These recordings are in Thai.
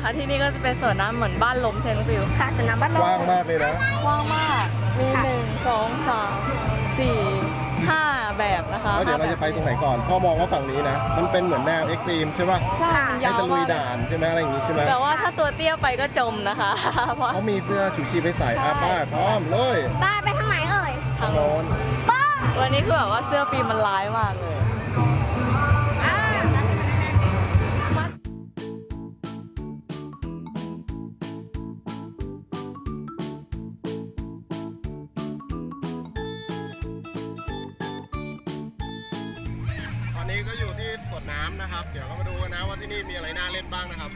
นะคะ ที่นี่ก็จะเป็นสวนน้ำเหมือนบ้านลมใช่ไหมฟิวค่ะสนามบ้านลกมว้างมากเลยนะกว้างมาก มีหนึ่งสองสามสี่ห้าแบบนะคะแล้วเดี๋ยวเราจะไปตรงไหนก่อนพ่อมองว่าฝั่งนี้นะ มันเป็นเหมือนแนวเอ็กซ์ตรีมใช่ป่ะใช่ให้ยาวตะลุยมากด่านใช่ไหมอะไรอย่างงี้ใช่ไหมแต่ว่าถ้าตัวเตี้ยไปก็จมนะคะ เพราะเขามีเสื้อชูชีพให้ใส่อะป้าพร้อมเลยบ้านไปทางไหนเอ่ยทางโน้นวันนี้คือแบบว่าเสื้อฟิล์มมันร้ายมากเลยำนะครับ เดี๋ยวเรามาดูกันนะว่าที่นี่มีอะไรน่าเล่นบ้างนะครับ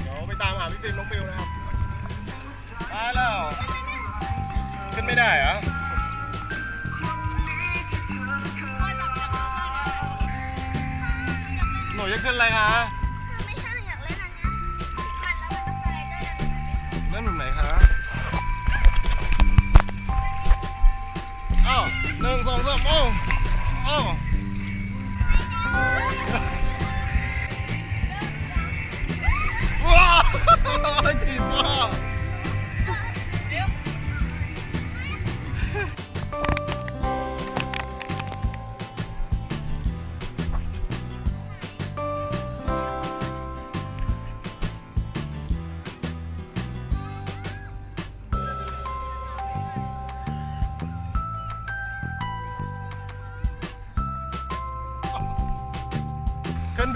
เดี๋ยวไปตามหาพี่ฟิล์มน้องฟิวนะครับไปแล้ว ขึ้นไม่ได้เหรอหนูจะขึ้นอะไรคะไม่ใช่อยากเล่นอันนี้ปั่นแล้วมันต้องไลเดอร์เล่นแบบไหนคะอ้าวหนึ่งสองสามโอ้ โอ้ว้าว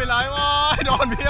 จีบมากขึ้นไปเลยว้ายโดนพี่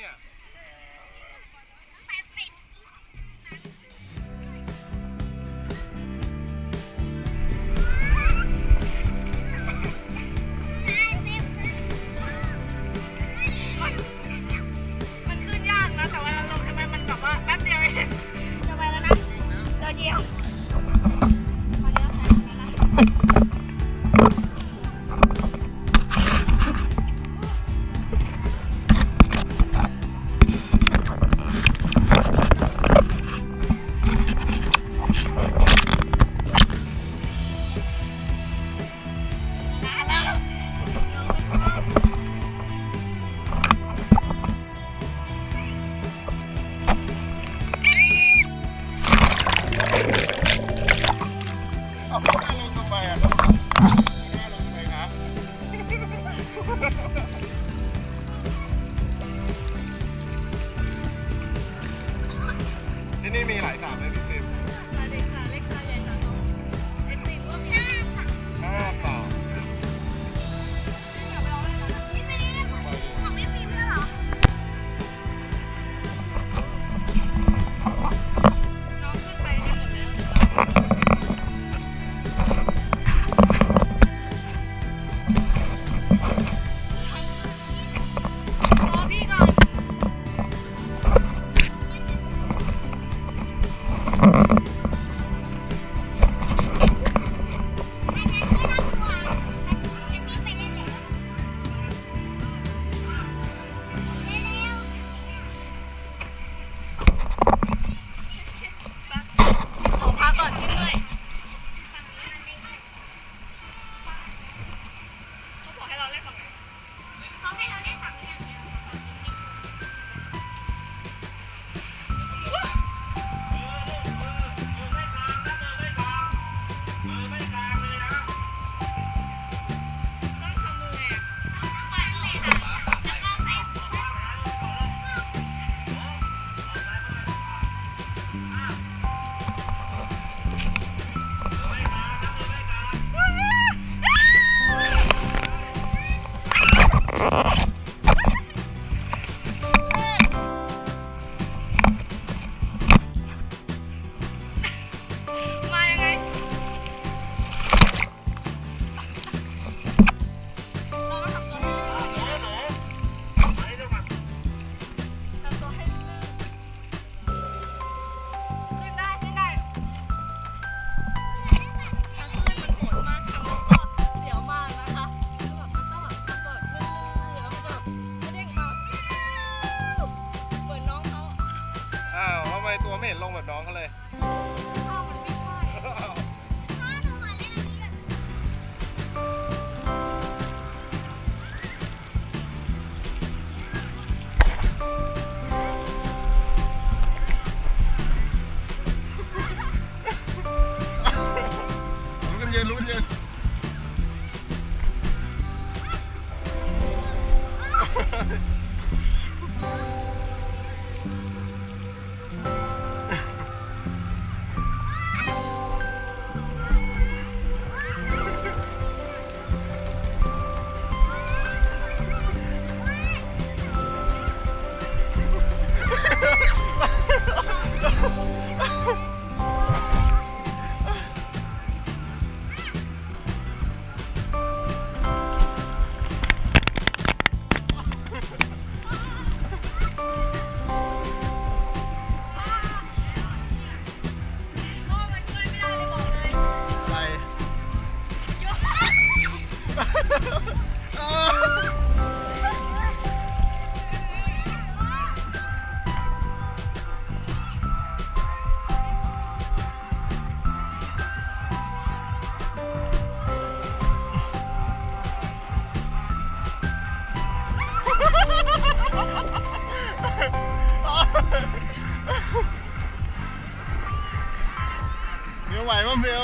เนี่ยมันขึ้นยากนะแต่วลาลงทำไมมันแบบว่าแป๊บเดียวเองจะไปแล้วนะ น้องเขาเลย เบลไหวป่ะเบล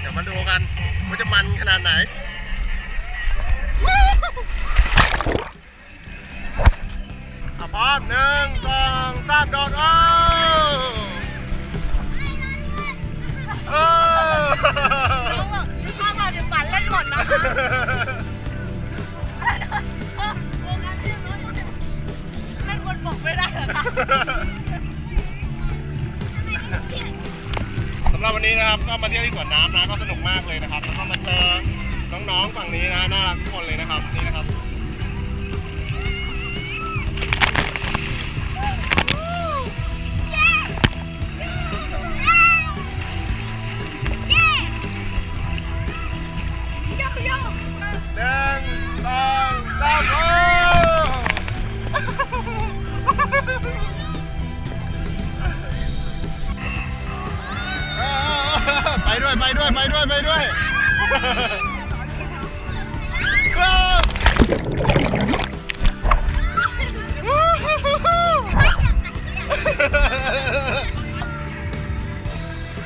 เดี๋ยวมาดูกันว่าจะมันขนาดไหนอะพร้อมหนึ่งสองสามโดดโอ้เออน้องบอกพ่อมาเดี๋ยวปั่นเล่นหมดนะคะโอ้งั้นเรื่องนู้นเล่นบนบกไม่ได้เหรอคะ วันนี้นะครับก็มาเที่ยวที่สวนน้ำนะก็สนุกมากเลยนะครับแล้วก็มาเจอน้องๆฝั่งนี้นะน่ารักทุกคนเลยนะครับนี่นะครับ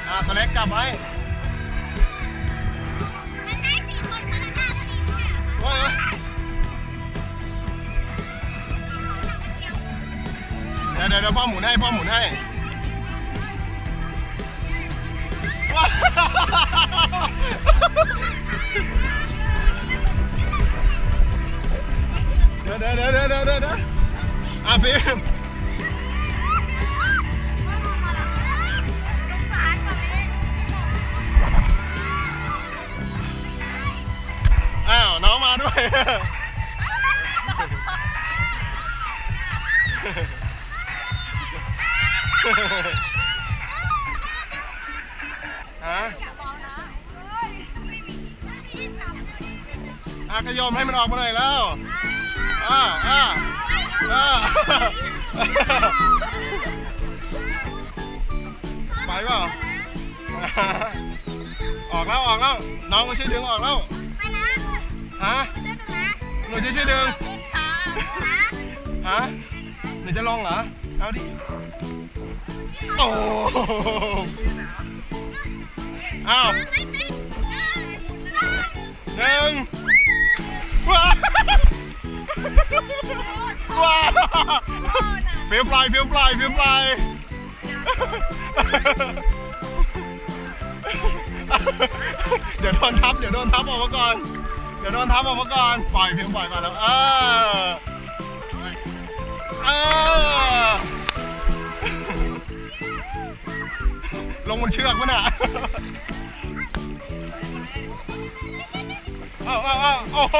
อ่ตัวเล็กกลับไปเดี๋ยวเดี๋ยวพ่อหมุนให้พ่อหมุนให้ ฟิล์มสงสารฝั่งนี้อ้าว น้องมาด้วย ฮะอย่ากนะเฮ้ยไม่มีไม่มีที่จับอะก็ยอมให้มันออกมาหน่อยแล้ว อ่าอ่า อ่าไปเปล่าออกแล้วออกแล้วน้องก็ช่วยดึงออกแล้วไปนะฮะช่วยดูนะหนูจะช่วยดึงช้านะฮะหนูจะลงเหรอเอาดิโอ้โหอ้าวไม่ติดหนึ่งว้า ว้าเฟี้ยวปลายเฟี้ยวปลายเฟี้ยวปลายเดี๋ยวโดนทับเดี๋ยวโดนทับออกมาก่อน เดี๋ยวโดนทับออกมาก่อน ปล่อยเพียงปล่อยก่อนแล้ว เออ เออ ลงบนเชือกมั้นอะเอาเอาเอาโอ้โห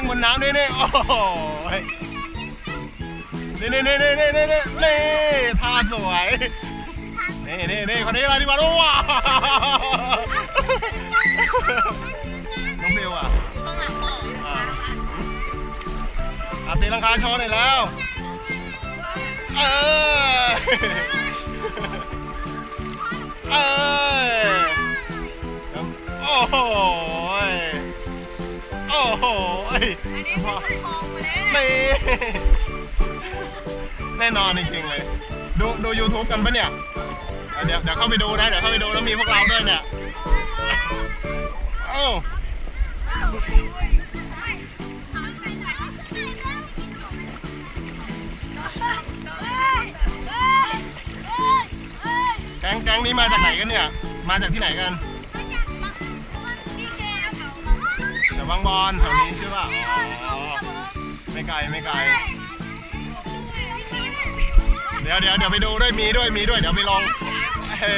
วิ่งบนน้ำนี่นี่โอ้โหยนี่นี่นี่นี่นี่นี่นี่นี่ท่าสวยนี่นี่นี่คนนี้มาดิมาดูว้าวน้องเบลอะข้างหลังพ่ออ่าอะตีลังคาโชว์หน่อยแล้ว เออเออโอ้โหยโอ้โห ยอันนี้ไม่ใช่ทองมาแล้วนี่แน่นอนจริงๆเลย ดูดู YouTube กันปะเนี่ยอะเดี๋ยวเดี๋ยวเข้าไปดูนะ เดี๋ยวเข้าไปดูแล้วมีพวกเราด้วยเนี่ย เอ้าแก๊งแก๊งนี้มาจากไหนกันเนี่ย มาจากที่ไหนกัน บางบอนแถวนี้ใช่ป่ะอ๋อไม่ไกลไม่ไกล เดี๋ยวเดี๋ยวเดี๋ยวไปดูด้วยมีด้วยมีด้วยเดี๋ยวไปลองเฮ้